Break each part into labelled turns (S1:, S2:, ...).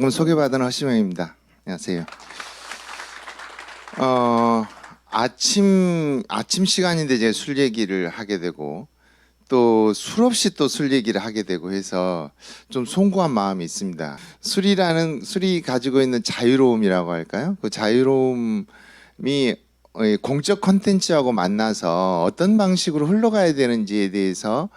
S1: 방금 소개받은 허시명입니다. 안녕하세요. 어, 아침 아침 시간인데 제가 술 얘기를 하게 되고 또 술 없이 또 술 얘기를 하게 되고 해서 좀 송구한 마음이 있습니다. 술이라는 술이 가지고 있는 자유로움이라고 할까요? 그 자유로움이 어, 이 공적 컨텐츠하고 만나서 어떤 방식으로 흘러가야 되는지에 대해서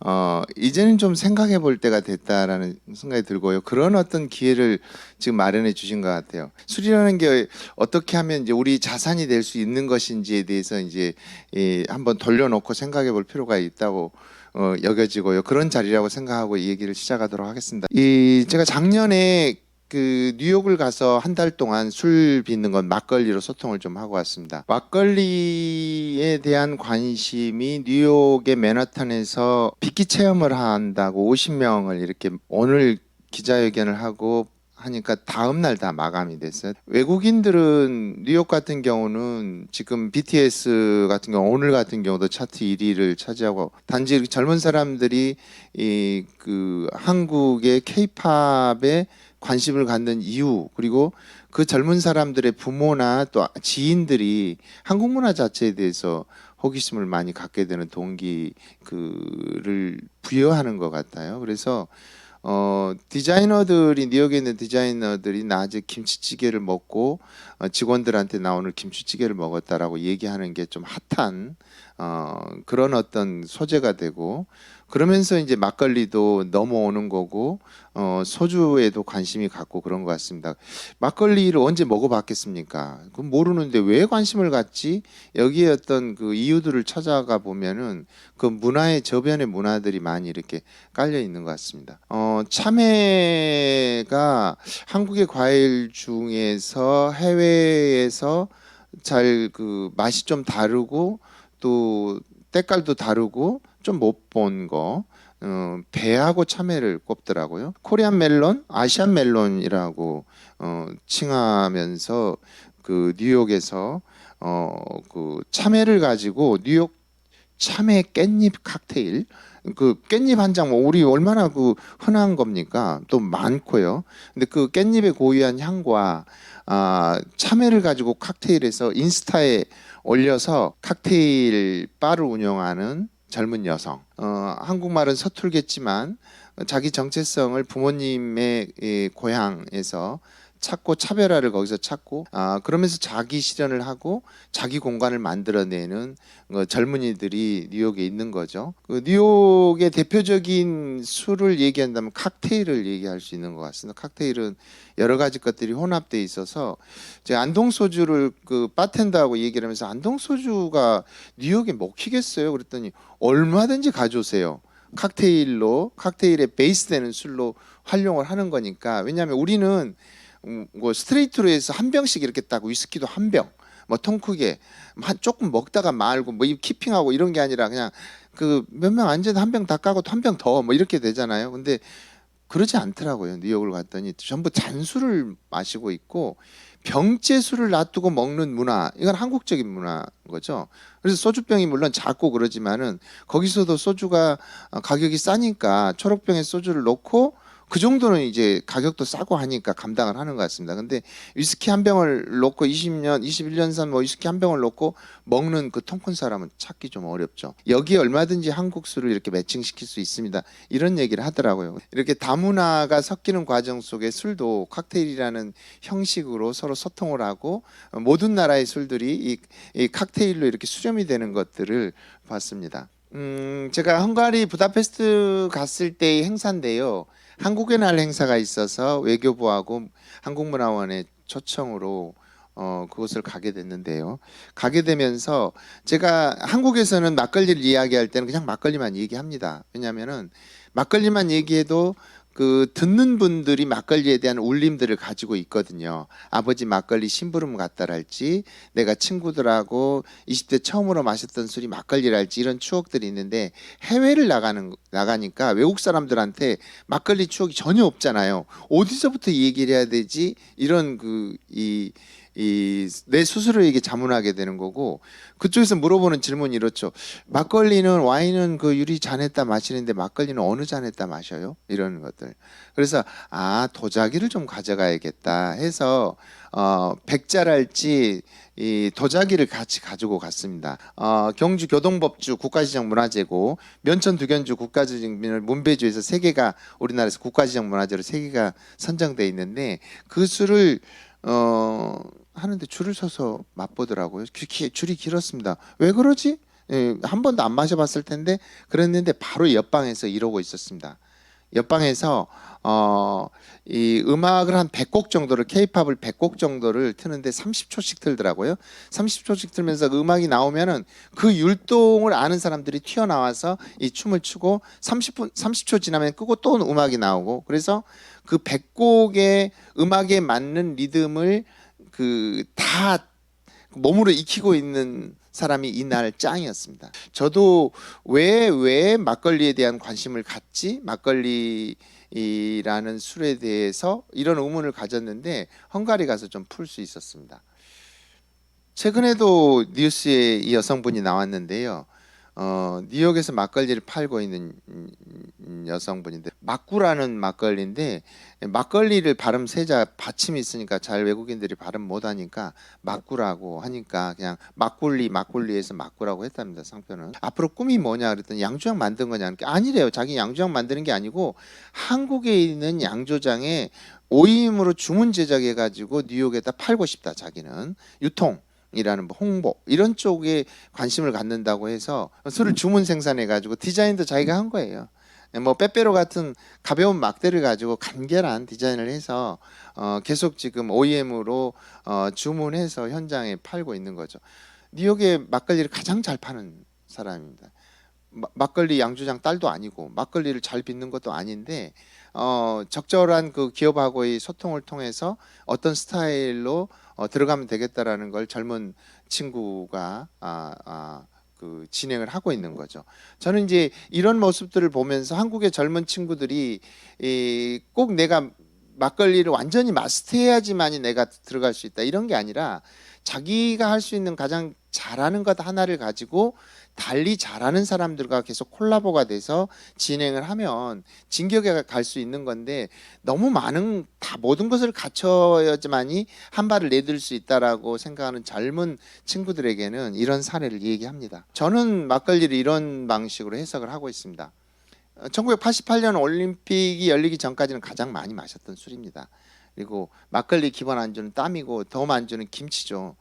S1: 어, 이제는 좀 생각해 볼 때가 됐다라는 생각이 들고요. 그런 어떤 기회를 지금 마련해 주신 것 같아요. 술이라는 게 어떻게 하면 이제 우리 자산이 될 수 있는 것인지에 대해서 이제 이, 한번 돌려놓고 생각해 볼 필요가 있다고 어, 여겨지고요. 그런 자리라고 생각하고 이 얘기를 시작하도록 하겠습니다. 이 제가 작년에 그 뉴욕을 가서 한 달 동안 술 빚는 건 막걸리로 소통을 좀 하고 왔습니다. 막걸리에 대한 관심이 뉴욕의 맨하탄에서 빚기 체험을 한다고 50명을 이렇게 오늘 기자회견을 하고 하니까 다음 날 다 마감이 됐어요. 외국인들은 뉴욕 같은 경우는 지금 BTS 같은 경우 오늘 같은 경우도 차트 1위를 차지하고 단지 젊은 사람들이 이 그 한국의 케이팝에 관심을 갖는 이유 그리고 그 젊은 사람들의 부모나 또 지인들이 한국 문화 자체에 대해서 호기심을 많이 갖게 되는 동기 그를 부여하는 것 같아요. 그래서 어 디자이너들이 뉴욕에 있는 디자이너들이 낮에 김치찌개를 먹고 어, 직원들한테 나 오늘 김치찌개를 먹었다라고 얘기하는 게 좀 핫한 어 그런 어떤 소재가 되고 그러면서 이제 막걸리도 넘어오는 거고 어 소주에도 관심이 갖고 그런 것 같습니다. 막걸리를 언제 먹어봤겠습니까? 그 모르는데 왜 관심을 갖지? 여기에 어떤 그 이유들을 찾아가 보면은 그 문화의 저변의 문화들이 많이 이렇게 깔려 있는 것 같습니다. 어 참외가 한국의 과일 중에서 해외에서 잘 그 맛이 좀 다르고 또 때깔도 다르고 좀 못 본 거. 어, 배하고 참외를 꼽더라고요. 코리안 멜론, 아시안 멜론이라고 어, 칭하면서 그 뉴욕에서 어, 그 참외를 가지고 뉴욕 참외 깻잎 칵테일 그 깻잎 한 장, 뭐 우리 얼마나 그 흔한 겁니까? 또 많고요. 근데 그 깻잎의 고유한 향과 아, 참외를 가지고 칵테일에서 인스타에 올려서 칵테일 바를 운영하는 젊은 여성. 어, 한국말은 서툴겠지만 자기 정체성을 부모님의 이 고향에서 찾고 차별화를 거기서 찾고 아 그러면서 자기 실현을 하고 자기 공간을 만들어내는 어, 젊은이들이 뉴욕에 있는 거죠. 그 뉴욕의 대표적인 술을 얘기한다면 칵테일을 얘기할 수 있는 것 같습니다. 칵테일은 여러 가지 것들이 혼합돼 있어서 제가 안동 소주를 그 바텐더하고 얘기를 하면서 안동 소주가 뉴욕에 먹히겠어요? 그랬더니 얼마든지 가져오세요. 칵테일로 칵테일의 베이스 되는 술로 활용을 하는 거니까 왜냐하면 우리는 음, 뭐 스트레이트로 해서 한 병씩 이렇게 딱 위스키도 한 병, 뭐 통 크게 한 조금 먹다가 말고 뭐 이 키핑하고 이런 게 아니라 그냥 그 몇 명 앉아도 한 병 다 까고 한병 더 뭐 이렇게 되잖아요. 근데 그러지 않더라고요. 뉴욕을 갔더니 전부 잔술을 마시고 있고 병째 술을 놔두고 먹는 문화 이건 한국적인 문화인 거죠. 그래서 소주병이 물론 작고 그러지만은 거기서도 소주가 가격이 싸니까 초록병에 소주를 넣고 그 정도는 이제 가격도 싸고 하니까 감당을 하는 것 같습니다. 근데 위스키 한 병을 놓고 20년, 21년 산 뭐 위스키 한 병을 놓고 먹는 그 통 큰 사람은 찾기 좀 어렵죠. 여기 얼마든지 한국 술을 이렇게 매칭시킬 수 있습니다. 이런 얘기를 하더라고요. 이렇게 다문화가 섞이는 과정 속에 술도 칵테일이라는 형식으로 서로 소통을 하고 모든 나라의 술들이 이, 이 칵테일로 이렇게 수렴이 되는 것들을 봤습니다. 음, 제가 헝가리 부다페스트 갔을 때의 행사인데요. 한국의 날 행사가 있어서 외교부하고 한국문화원의 초청으로 어, 그곳을 가게 됐는데요. 가게 되면서 제가 한국에서는 막걸리를 이야기할 때는 그냥 막걸리만 얘기합니다. 왜냐하면은 막걸리만 얘기해도 그 듣는 분들이 막걸리에 대한 울림들을 가지고 있거든요. 아버지 막걸리 심부름 갔다랄지 내가 친구들하고 20대 처음으로 마셨던 술이 막걸리랄지 이런 추억들이 있는데 해외를 나가는 나가니까 외국 사람들한테 막걸리 추억이 전혀 없잖아요. 어디서부터 얘기를 해야 되지? 이런 그이 이 내 스스로에게 자문하게 되는 거고 그쪽에서 물어보는 질문이 이렇죠. 막걸리는 와인은 그 유리 잔에다 마시는데 막걸리는 어느 잔에다 마셔요? 이런 것들. 그래서 아 도자기를 좀 가져가야겠다 해서 어 백자랄지 이 도자기를 같이 가지고 갔습니다. 어, 경주 교동법주 국가지정 문화재고 면천 두견주 국가지정 문배주에서 세 개가 우리나라에서 국가지정 문화재로 세 개가 선정돼 있는데 그 술을 어 하는데 줄을 서서 맛보더라고요. 줄이 길었습니다. 왜 그러지? 예, 한 번도 안 마셔봤을 텐데 그랬는데 바로 옆방에서 이러고 있었습니다. 옆방에서 어, 이 음악을 한 100곡 정도를 케이팝을 100곡 정도를 트는데 30초씩 틀더라고요. 30초씩 틀면서 그 음악이 나오면은 그 율동을 아는 사람들이 튀어나와서 이 춤을 추고 30분 30초 지나면 끄고 또 음악이 나오고 그래서 그 100곡의 음악에 맞는 리듬을 그 다 몸으로 익히고 있는 사람이 이날 짱이었습니다. 저도 왜 왜 막걸리에 대한 관심을 갖지? 막걸리라는 술에 대해서 이런 의문을 가졌는데 헝가리 가서 좀 풀 수 있었습니다. 최근에도 뉴스에 이 여성분이 나왔는데요. 어, 뉴욕에서 막걸리를 팔고 있는 여성분인데 막구라는 막걸리인데 막걸리를 발음 세자 받침이 있으니까 잘 외국인들이 발음 못하니까 막구라고 하니까 그냥 막굴리 막굴리에서 막구라고 했답니다 상표는. 앞으로 꿈이 뭐냐 그랬더니 양조장 만든 거냐 그러니까 아니래요. 자기 양조장 만드는 게 아니고 한국에 있는 양조장에 오임으로 주문 제작해 가지고 뉴욕에다 팔고 싶다 자기는. 유통 이라는 뭐 홍보 이런 쪽에 관심을 갖는다고 해서 술을 주문 생산해 가지고 디자인도 자기가 한 거예요. 뭐 빼빼로 같은 가벼운 막대를 가지고 간결한 디자인을 해서 어 계속 지금 OEM으로 어 주문해서 현장에 팔고 있는 거죠. 뉴욕에 막걸리를 가장 잘 파는 사람입니다. 마- 막걸리 양조장 딸도 아니고 막걸리를 잘 빚는 것도 아닌데 어 적절한 그 기업하고의 소통을 통해서 어떤 스타일로 어, 들어가면 되겠다라는 걸 젊은 친구가 아, 아, 그 진행을 하고 있는 거죠. 저는 이제 이런 모습들을 보면서 한국의 젊은 친구들이 이, 꼭 내가 막걸리를 완전히 마스터해야지만이 내가 들어갈 수 있다 이런 게 아니라 자기가 할 수 있는 가장 잘하는 것 하나를 가지고 달리 잘하는 사람들과 계속 콜라보가 돼서 진행을 하면 진격에 갈 수 있는 건데 너무 많은 다 모든 것을 갖춰야지만이 한 발을 내딜 수 있다라고 생각하는 젊은 친구들에게는 이런 사례를 얘기합니다. 저는 막걸리를 이런 방식으로 해석을 하고 있습니다. 어, 1988년 올림픽이 열리기 전까지는 가장 많이 마셨던 술입니다. 그리고 막걸리 기본 안주는 땀이고 더 안주는 김치죠.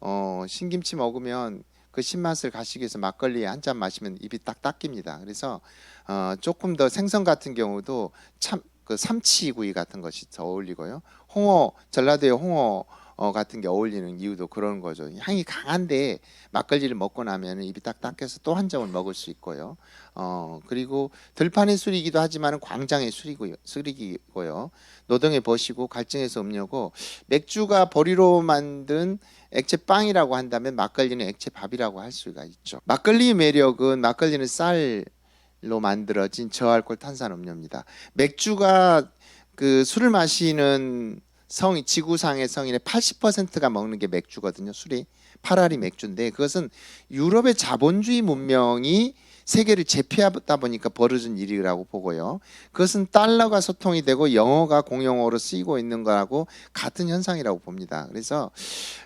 S1: 어, 신김치 먹으면 그 신맛을 가시기 위해서 막걸리에 한잔 마시면 입이 딱 닦입니다. 그래서 어, 조금 더 생선 같은 경우도 참 그 삼치구이 같은 것이 더 어울리고요. 홍어 전라도의 홍어 어, 같은 게 어울리는 이유도 그런 거죠. 향이 강한데 막걸리를 먹고 나면 입이 딱 닦여서 또 한 점을 먹을 수 있고요. 어 그리고 들판의 술이기도 하지만 광장의 술이고요. 술이고요. 노동의 벗이고 갈증에서 음료고 맥주가 보리로 만든 액체 빵이라고 한다면 막걸리는 액체 밥이라고 할 수가 있죠. 막걸리의 매력은 막걸리는 쌀로 만들어진 저알코올 탄산 음료입니다. 맥주가 그 술을 마시는 성이 지구상의 성인의 80%가 먹는 게 맥주거든요. 술이 파라리 맥주인데 그것은 유럽의 자본주의 문명이 세계를 제패하다 보니까 벌어진 일이라고 보고요. 그것은 달러가 소통이 되고 영어가 공용어로 쓰이고 있는 거하고 같은 현상이라고 봅니다. 그래서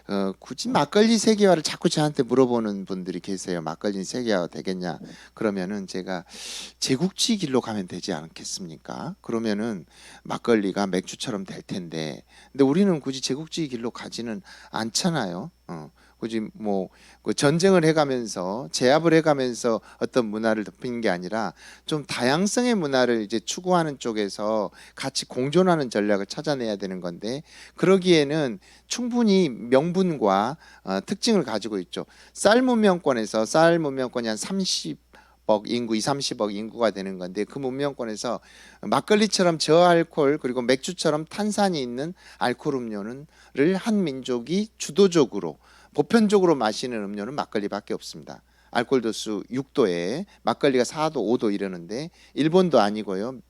S1: 어, 굳이 막걸리 세계화를 자꾸 저한테 물어보는 분들이 계세요. 막걸리 세계화 되겠냐? 그러면은 제가 제국주의 길로 가면 되지 않겠습니까? 그러면은 막걸리가 맥주처럼 될 텐데, 근데 우리는 굳이 제국주의 길로 가지는 않잖아요. 어, 굳이 뭐그 전쟁을 해가면서 제압을 해가면서 어떤 문화를 덮이는 게 아니라 좀 다양성의 문화를 이제 추구하는 쪽에서 같이 공존하는 전략을 찾아내야 되는 건데 그러기에는 충분히 명분과 어, 특징을 가지고 있죠. 쌀 문명권에서 쌀 문명권이 한 30 억 인구, 2, 30억 인구가 되는 건데 그 문명권에서 막걸리처럼 저알코올 그리고 맥주처럼 탄산이 있는 알코올 음료는를 한 민족이 주도적으로 보편적으로 마시는 음료는 막걸리밖에 없습니다. 알코올 도수 6도에 막걸리가 4도, 5도 이러는데 일본도 아니고요.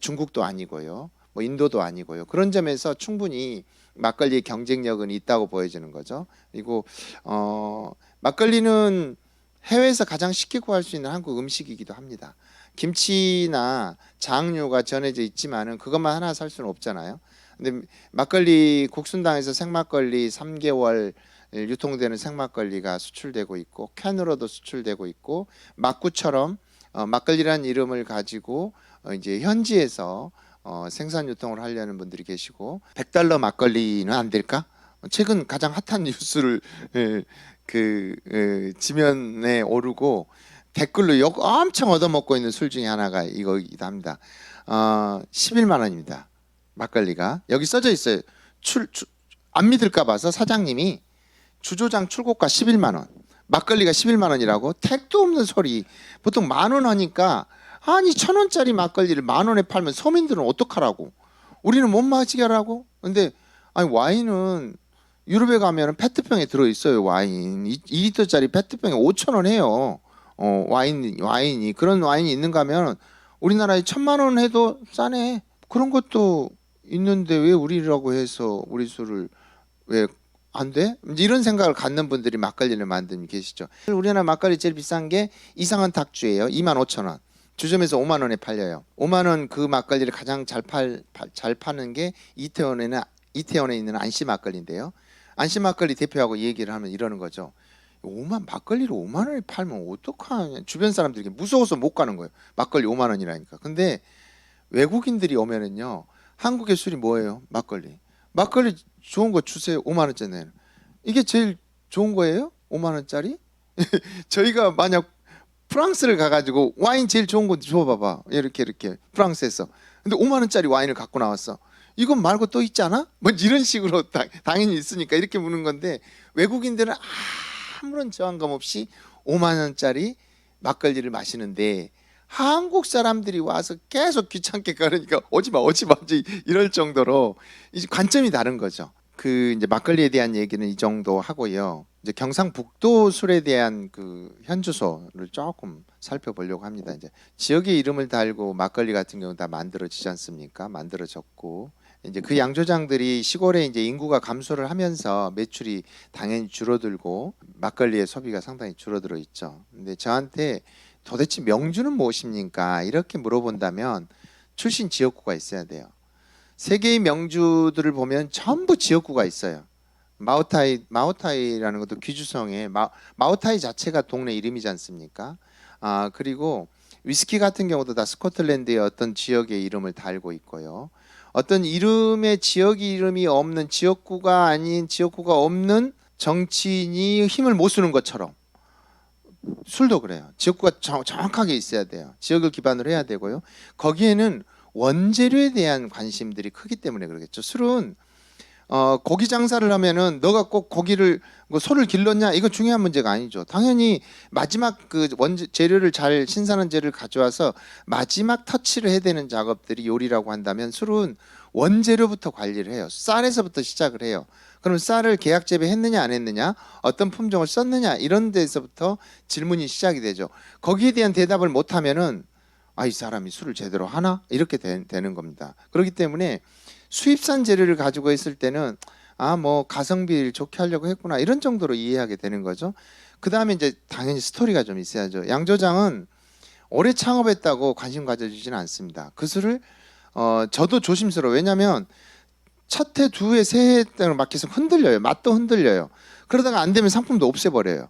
S1: 중국도 아니고요. 뭐 인도도 아니고요. 그런 점에서 충분히 막걸리의 경쟁력은 있다고 보여지는 거죠. 그리고 어, 막걸리는 해외에서 가장 쉽게 구할 수 있는 한국 음식이기도 합니다. 김치나 장류가 전해져 있지만은 그것만 하나 살 수는 없잖아요. 근데 막걸리 국순당에서 생막걸리 3개월 유통되는 생막걸리가 수출되고 있고 캔으로도 수출되고 있고 막구처럼 어, 막걸리라는 이름을 가지고 어, 이제 현지에서 어, 생산 유통을 하려는 분들이 계시고 100달러 막걸리는 안 될까? 최근 가장 핫한 뉴스를 예, 그 예, 지면에 오르고 댓글로 욕 엄청 얻어먹고 있는 술 중에 하나가 이거이기도 합니다. 어, 11만 원입니다. 막걸리가 여기 써져 있어요. 출, 출- 안 믿을까 봐서 사장님이 주조장 출고가 11만 원, 막걸리가 11만 원이라고 택도 없는 소리. 보통 만 원 하니까 아니 천 원짜리 막걸리를 만 원에 팔면 서민들은 어떡하라고? 우리는 못 마시게 하라고? 근데 아니 와인은 유럽에 가면은 페트병에 들어 있어요 와인 2, 2리터짜리 페트병에 5천 원 해요. 어 와인 와인이 그런 와인이 있는가 하면 우리나라에 천만 원 해도 싸네. 그런 것도 있는데 왜 우리라고 해서 우리 술을 왜 안 돼? 이런 생각을 갖는 분들이 막걸리를 분 계시죠. 우리나라 막걸리 제일 비싼 게 이상한 탁주예요. 2만 5천 원. 주점에서 5만 원에 팔려요. 5만 원 그 막걸리를 가장 잘 팔 잘 파는 게 이태원에는 이태원에 있는 안씨 막걸리인데요. 안씨 막걸리 대표하고 얘기를 하면 이러는 거죠. 5만 막걸리를 5만 원에 팔면 어떡하냐. 주변 사람들이 무서워서 못 가는 거예요. 막걸리 5만 원이라니까. 근데 외국인들이 오면은요. 한국의 술이 뭐예요? 막걸리. 막걸리 좋은 거 주세요. 5만 원짜리. 이게 제일 좋은 거예요? 5만 원짜리? 저희가 만약 프랑스를 가가지고 와인 제일 좋은 거 줘봐봐. 이렇게 이렇게 프랑스에서. 근데 5만 원짜리 와인을 갖고 나왔어. 이건 말고 또 있잖아? 뭐 이런 식으로 당, 당연히 있으니까 이렇게 묻는 건데 외국인들은 아무런 저항감 없이 5만 원짜리 막걸리를 마시는데 한국 사람들이 와서 계속 귀찮게 가르니까 오지 마 오지 마 이제 이럴 정도로 이제 관점이 다른 거죠. 그 이제 막걸리에 대한 얘기는 이 정도 하고요. 이제 경상북도 술에 대한 그 현주소를 조금 살펴보려고 합니다. 이제 지역의 이름을 달고 막걸리 같은 경우 다 만들어지지 않습니까? 만들어졌고 이제 그 양조장들이 시골에 이제 인구가 감소를 하면서 매출이 당연히 줄어들고 막걸리의 소비가 상당히 줄어들어 있죠. 근데 저한테 도대체 명주는 무엇입니까? 이렇게 물어본다면 출신 지역구가 있어야 돼요. 세계의 명주들을 보면 전부 지역구가 있어요. 마오타이 마오타이라는 것도 귀주성에 마, 마오타이 자체가 동네 이름이지 않습니까? 아 그리고 위스키 같은 경우도 다 스코틀랜드의 어떤 지역의 이름을 달고 있고요. 어떤 이름의 지역 이름이 없는 지역구가 아닌 지역구가 없는 정치인이 힘을 못 쓰는 것처럼 술도 그래요. 지역구가 정, 정확하게 있어야 돼요. 지역을 기반으로 해야 되고요. 거기에는 원재료에 대한 관심들이 크기 때문에 그러겠죠. 술은 어, 고기 장사를 하면은 너가 꼭 고기를 뭐 소를 길렀냐 이건 중요한 문제가 아니죠. 당연히 마지막 그 원재 재료를 잘 신선한 재료를 가져와서 마지막 터치를 해야 되는 작업들이 요리라고 한다면 술은 원재료부터 관리를 해요. 쌀에서부터 시작을 해요. 그럼 쌀을 계약 재배했느냐 안 했느냐, 어떤 품종을 썼느냐 이런 데서부터 질문이 시작이 되죠. 거기에 대한 대답을 못 하면은 아 이 사람이 술을 제대로 하나 이렇게 되, 되는 겁니다. 그렇기 때문에 수입산 재료를 가지고 있을 때는 아 뭐 가성비를 좋게 하려고 했구나 이런 정도로 이해하게 되는 거죠. 그 다음에 이제 당연히 스토리가 좀 있어야죠. 양조장은 오래 창업했다고 관심 가져주지는 않습니다. 그 술을 어 저도 조심스러워. 왜냐하면 첫 해, 두 해, 세해 때는 막 계속 흔들려요. 맛도 흔들려요. 그러다가 안 되면 상품도 없애버려요.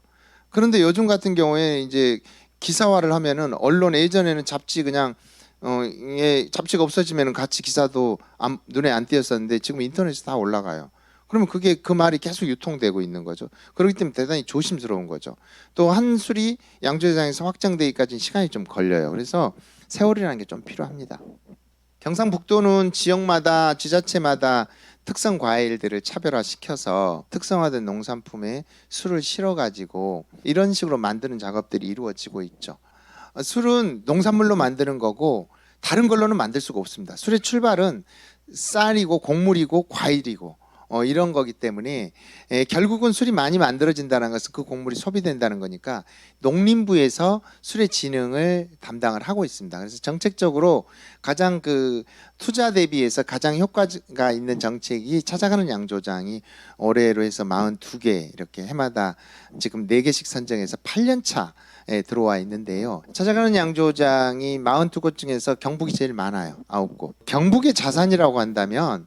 S1: 그런데 요즘 같은 경우에 이제 기사화를 하면은 언론 예전에는 잡지 그냥 어, 예, 잡지가 없어지면은 같이 기사도 안- 눈에 안 띄었었는데 지금 인터넷에 다 올라가요. 그러면 그게 그 말이 계속 유통되고 있는 거죠. 그렇기 때문에 대단히 조심스러운 거죠. 또 한 술이 양조장에서 확장되기까지 시간이 좀 걸려요. 그래서 세월이라는 게 좀 필요합니다. 경상북도는 지역마다 지자체마다 특성 과일들을 차별화시켜서 특성화된 농산품에 술을 실어 가지고 이런 식으로 만드는 작업들이 이루어지고 있죠. 어, 술은 농산물로 만드는 거고 다른 걸로는 만들 수가 없습니다. 술의 출발은 쌀이고 곡물이고 과일이고 어, 이런 거기 때문에 에, 결국은 술이 많이 만들어진다는 것은 그 곡물이 소비된다는 거니까 농림부에서 술의 진흥을 담당을 하고 있습니다. 그래서 정책적으로 가장 그 투자 대비해서 가장 효과가 있는 정책이 찾아가는 양조장이 올해로 해서 42개 이렇게 해마다 지금 4개씩 선정해서 8년 차에 들어와 있는데요. 찾아가는 양조장이 42곳 중에서 경북이 제일 많아요. 9곳. 경북의 자산이라고 한다면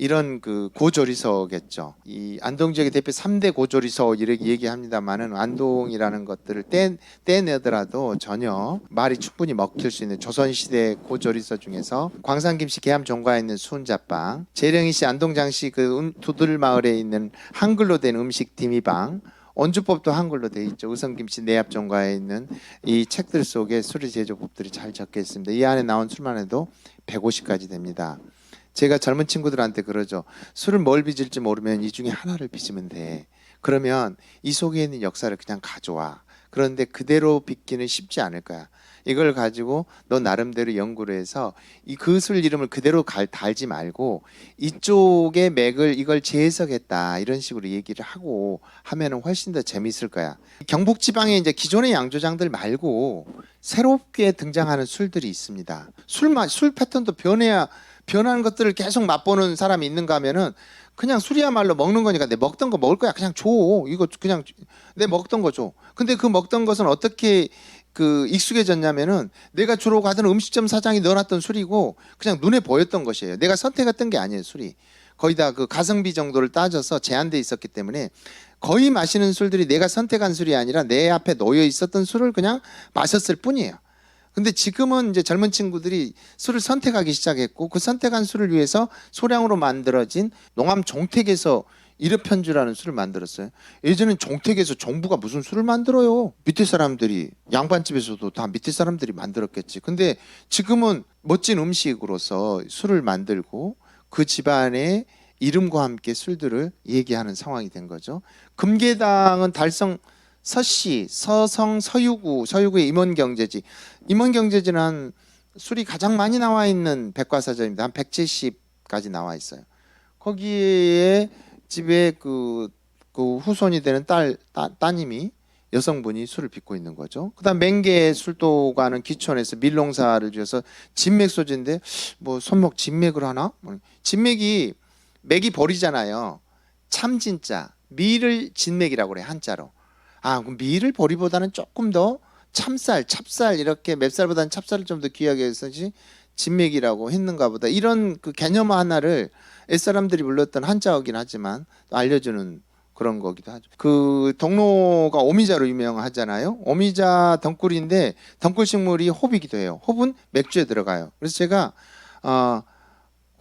S1: 이런 그 고조리서겠죠. 이 안동 지역의 대표 3대 고조리서 이렇게 얘기합니다만은 안동이라는 것들을 떼 떼내더라도 전혀 말이 충분히 먹힐 수 있는 조선시대 고조리서 중에서 광산김씨 계암 종가에 있는 수은자빵, 재령이 씨 안동 장씨 그 음, 두들마을에 있는 한글로 된 음식 디미방, 원주법도 한글로 돼 있죠. 의성김씨 내압종가에 있는 이 책들 속에 술의 제조법들이 잘 적혀 있습니다. 이 안에 나온 술만 해도 150가지 됩니다. 제가 젊은 친구들한테 그러죠. 술을 뭘 빚을지 모르면 이 중에 하나를 빚으면 돼. 그러면 이 속에 있는 역사를 그냥 가져와. 그런데 그대로 빚기는 쉽지 않을 거야. 이걸 가지고 너 나름대로 연구를 해서 이 그 술 이름을 그대로 갈, 달지 말고 이쪽의 맥을 이걸 재해석했다 이런 식으로 얘기를 하고 하면은 훨씬 더 재미있을 거야. 경북 지방에 이제 기존의 양조장들 말고 새롭게 등장하는 술들이 있습니다. 술맛 술 패턴도 변해야 변하는 것들을 계속 맛보는 사람이 있는가 하면은 그냥 술이야말로 먹는 거니까 내 먹던 거 먹을 거야 그냥 줘 이거 그냥 내 먹던 거 줘. 근데 그 먹던 것은 어떻게 그 익숙해졌냐면은 내가 주로 가던 음식점 사장이 넣어놨던 술이고 그냥 눈에 보였던 것이에요. 내가 선택했던 게 아니에요 술이. 거의 다 그 가성비 정도를 따져서 제한돼 있었기 때문에 거의 마시는 술들이 내가 선택한 술이 아니라 내 앞에 놓여 있었던 술을 그냥 마셨을 뿐이에요. 근데 지금은 이제 젊은 친구들이 술을 선택하기 시작했고 그 선택한 술을 위해서 소량으로 만들어진 농암 종택에서 일회편주라는 술을 만들었어요. 예전엔 종택에서 정부가 무슨 술을 만들어요? 밑에 사람들이 양반집에서도 다 밑에 사람들이 만들었겠지. 근데 지금은 멋진 음식으로서 술을 만들고 그 집안의 이름과 함께 술들을 얘기하는 상황이 된 거죠. 금계당은 달성 서씨, 서성, 서유구, 서유구의 임원경제지. 임원경제지는 한 술이 가장 많이 나와 있는 백과사전입니다. 한 170까지 나와 있어요. 거기에 집에 그, 그 후손이 되는 딸, 따, 따님이 여성분이 술을 빚고 있는 거죠. 그 다음 맹계 술도가는 기촌에서 밀농사를 지어서 진맥 소주인데 뭐 손목 진맥을 하나? 뭐 진맥이 맥이 버리잖아요. 참 진짜 밀을 진맥이라고 그래 한자로. 아 그럼 밀을 버리보다는 조금 더 참쌀, 찹쌀 이렇게 맵쌀보다는 찹쌀을 좀 더 귀하게 해서지 진맥이라고 했는가 보다. 이런 그 개념 하나를 옛사람들이 불렀던 한자어긴 하지만 또 알려주는 그런 거기도 하죠. 그 동로가 오미자로 유명하잖아요. 오미자 덩굴인데 덩굴 식물이 호비기도 해요. 호분 맥주에 들어가요. 그래서 제가 어,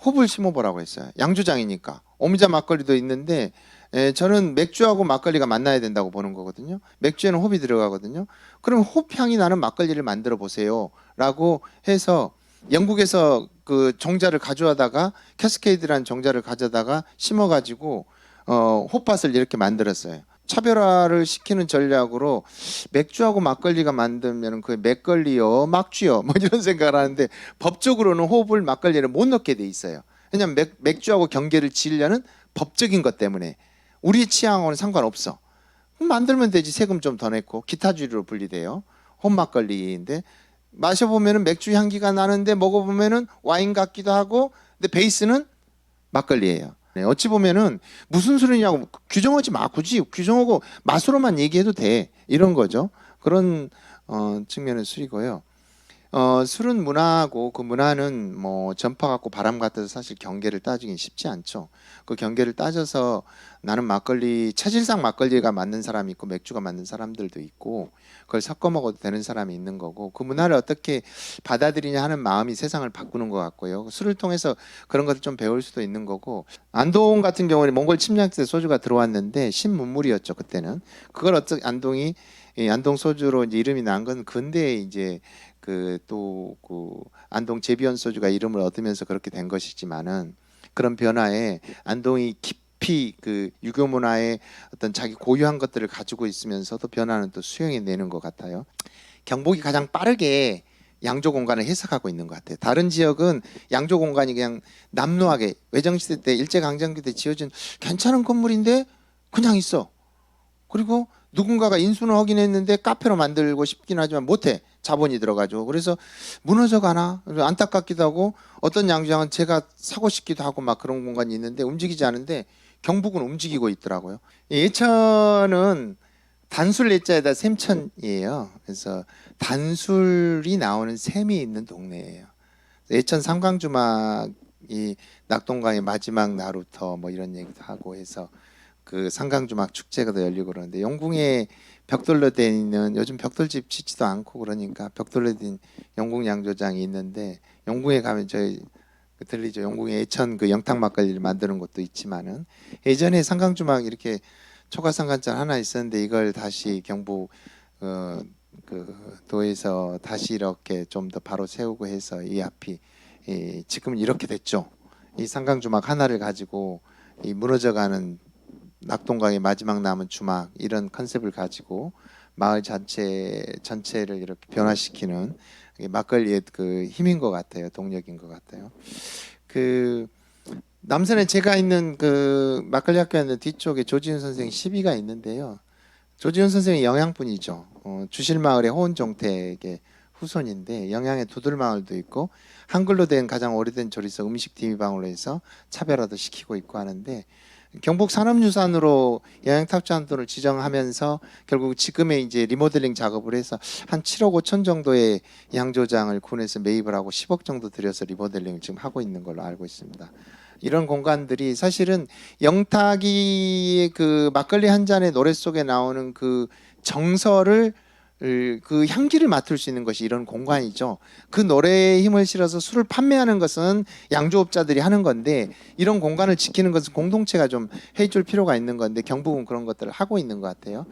S1: 홉을 심어보라고 했어요. 양주장이니까. 오미자 막걸리도 있는데 에, 저는 맥주하고 막걸리가 만나야 된다고 보는 거거든요. 맥주에는 홉이 들어가거든요. 그럼 홉 향이 나는 막걸리를 만들어 보세요라고 해서 영국에서 그 종자를 가져다가 캐스케이드라는 종자를 가져다가 심어 가지고 어, 홉밭을 이렇게 만들었어요. 차별화를 시키는 전략으로 맥주하고 막걸리가 만들면 그 맥걸리요, 막주요, 뭐 이런 생각을 하는데 법적으로는 호흡을 막걸리를 못 넣게 돼 있어요. 왜냐하면 맥, 맥주하고 경계를 지으려는 법적인 것 때문에 우리의 취향하고는 상관없어. 만들면 되지 세금 좀 더 냈고 기타 주류로 분리돼요. 홈 막걸리인데 마셔보면은 맥주 향기가 나는데 먹어보면은 와인 같기도 하고 근데 베이스는 막걸리예요. 네, 어찌 보면은 무슨 술이냐고 규정하지 마 굳이 규정하고 맛으로만 얘기해도 돼 이런 거죠. 그런 어, 측면의 술이고요. 어, 술은 문화고 그 문화는 뭐 전파 같고 바람 같아서 사실 경계를 따지긴 쉽지 않죠. 그 경계를 따져서 나는 막걸리 체질상 막걸리가 맞는 사람이 있고 맥주가 맞는 사람들도 있고 그걸 섞어 먹어도 되는 사람이 있는 거고 그 문화를 어떻게 받아들이냐 하는 마음이 세상을 바꾸는 것 같고요. 술을 통해서 그런 것을 좀 배울 수도 있는 거고 안동 같은 경우는 몽골 침략 때 소주가 들어왔는데 신문물이었죠 그때는 그걸 어떻게 안동이 이 안동 소주로 이제 이름이 난 건 근대에 이제 그또그 안동 제비언 소주가 이름을 얻으면서 그렇게 된 것이지만은 그런 변화에 안동이 깊 이 그 유교 문화의 어떤 자기 고유한 것들을 가지고 있으면서도 변화는 또 수용해 내는 것 같아요. 경북이 가장 빠르게 양조 공간을 해석하고 있는 것 같아요. 다른 지역은 양조 공간이 그냥 남루하게 외정시대 때 일제 강점기 때 지어진 괜찮은 건물인데 그냥 있어. 그리고 누군가가 인수는 하긴 했는데 카페로 만들고 싶긴 하지만 못해. 자본이 들어가지고. 그래서 무너져 가나? 안타깝기도 하고 어떤 양조장은 제가 사고 싶기도 하고 막 그런 공간이 있는데 움직이지 않은데 경북은 움직이고 있더라고요. 예천은 단술 예자에다 샘천이에요. 그래서 단술이 나오는 샘이 있는 동네예요. 예천 삼강주막이 낙동강의 마지막 나루터 뭐 이런 얘기도 하고 해서 그 삼강주막 축제가 더 열리고 그러는데 영궁에 벽돌로 돼 있는 요즘 벽돌집 짓지도 않고 그러니까 벽돌로 된 영궁 양조장이 있는데 영궁에 가면 저희 그 들리죠. 영궁에 예천 그 영탁 막걸리를 만드는 곳도 있지만은 예전에 삼강주막 이렇게 초가 상간장 하나 있었는데 이걸 다시 경북 어, 그 도에서 다시 이렇게 좀 더 바로 세우고 해서 이 앞이 이, 지금 이렇게 됐죠. 이 삼강주막 하나를 가지고 이 무너져가는 낙동강의 마지막 남은 주막 이런 컨셉을 가지고 마을 전체 전체를 이렇게 변화시키는 막걸리의 그 힘인 것 같아요. 동력인 것 같아요. 그 남산에 제가 있는 그 막걸리 학교 있는 뒤쪽에 조지훈 선생 시비가 있는데요. 조지훈 선생이 영양분이죠. 어, 주실마을의 호은종택의 후손인데 영양의 두들마을도 있고 한글로 된 가장 오래된 조리서 음식 디미방으로 해서 차별화도 시키고 있고 하는데 경북 산업유산으로 영양탑재한도를 지정하면서 결국 지금의 이제 리모델링 작업을 해서 한 7억 5천 정도의 양조장을 군에서 매입을 하고 10억 정도 들여서 리모델링을 지금 하고 있는 걸로 알고 있습니다. 이런 공간들이 사실은 영탁이 그 막걸리 한 잔의 노래 속에 나오는 그 정서를 그 향기를 맡을 수 있는 것이 이런 공간이죠. 그 노래에 힘을 실어서 술을 판매하는 것은 양조업자들이 하는 건데 이런 공간을 지키는 것은 공동체가 좀 해줄 필요가 있는 건데 경북은 그런 것들을 하고 있는 것 같아요.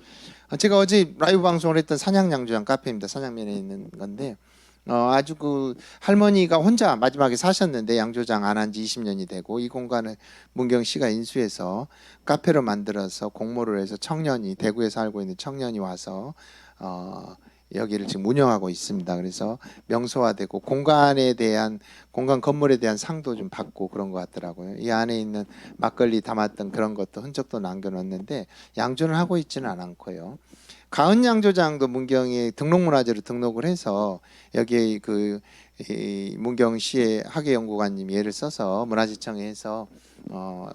S1: 어, 제가 어제 라이브 방송을 했던 산양 양조장 카페입니다. 산양면에 있는 건데 어, 아주 그 할머니가 혼자 마지막에 사셨는데 양조장 안 한 지 20년이 되고 이 공간을 문경 씨가 인수해서 카페로 만들어서 공모를 해서 청년이 대구에 살고 있는 청년이 와서 어, 여기를 지금 운영하고 있습니다. 그래서 명소화되고 공간에 대한 공간 건물에 대한 상도 좀 받고 그런 것 같더라고요. 이 안에 있는 막걸리 담았던 그런 것도 흔적도 남겨놨는데 양조는 하고 있지는 않고요. 가은 양조장도 문경에 등록문화재로 등록을 해서 여기에 그이 문경시의 학예연구관님이 예를 써서 문화재청에 해서 어,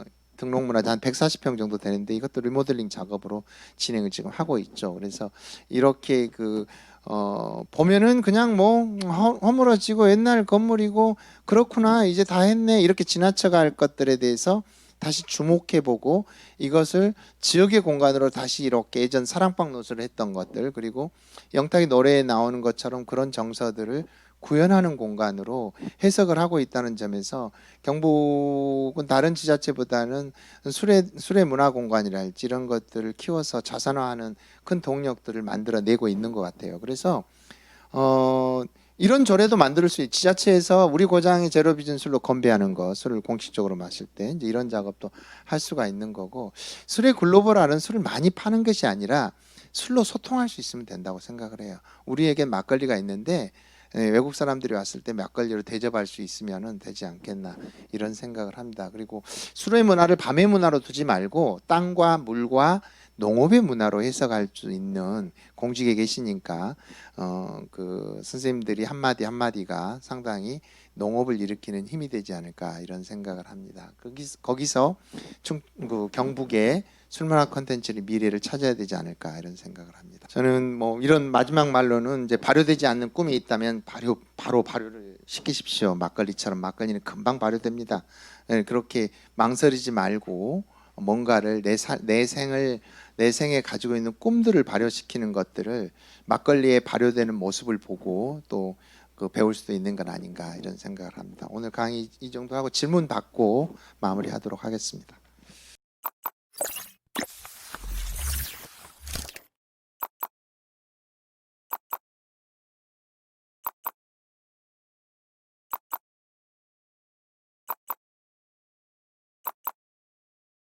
S1: 등록문화재 한 140평 정도 되는데 이것도 리모델링 작업으로 진행을 지금 하고 있죠. 그래서 이렇게 그 어, 보면은 그냥 뭐 허- 허물어지고 옛날 건물이고 그렇구나 이제 다 했네 이렇게 지나쳐갈 것들에 대해서 다시 주목해보고 이것을 지역의 공간으로 다시 이렇게 예전 사랑방 노수를 했던 것들 그리고 영탁이 노래에 나오는 것처럼 그런 정서들을 구현하는 공간으로 해석을 하고 있다는 점에서 경북은 다른 지자체보다는 술의 술의 문화 공간이랄지 이런 것들을 키워서 자산화하는 큰 동력들을 만들어내고 있는 것 같아요. 그래서 어 이런 조례도 만들 수 있. 지자체에서 우리 고장의 제로 비전 술로 건배하는 거, 술을 공식적으로 마실 때 이제 이런 작업도 할 수가 있는 거고 술의 글로벌화는 술을 많이 파는 것이 아니라 술로 소통할 수 있으면 된다고 생각을 해요. 우리에게 막걸리가 있는데 예, 외국 사람들이 왔을 때 막걸리로 대접할 수 있으면은 되지 않겠나 이런 생각을 합니다. 그리고 술의 문화를 밤의 문화로 두지 말고 땅과 물과 농업의 문화로 해석할 수 있는 공직에 계시니까 어 그 선생님들이 한 마디 한 마디가 상당히 농업을 일으키는 힘이 되지 않을까 이런 생각을 합니다. 거기 거기서 충, 그 경북의 술문화 컨텐츠의 미래를 찾아야 되지 않을까 이런 생각을 합니다. 저는 뭐 이런 마지막 말로는 이제 발효되지 않는 꿈이 있다면 발효 바로 발효를 시키십시오. 막걸리처럼 막걸리는 금방 발효됩니다. 예, 그렇게 망설이지 말고 뭔가를 내, 사, 내 생을 내 생에 가지고 있는 꿈들을 발효시키는 것들을 막걸리에 발효되는 모습을 보고 또 그 배울 수도 있는 건 아닌가 이런 생각을 합니다. 오늘 강의 이 정도 하고 질문 받고 마무리하도록 하겠습니다.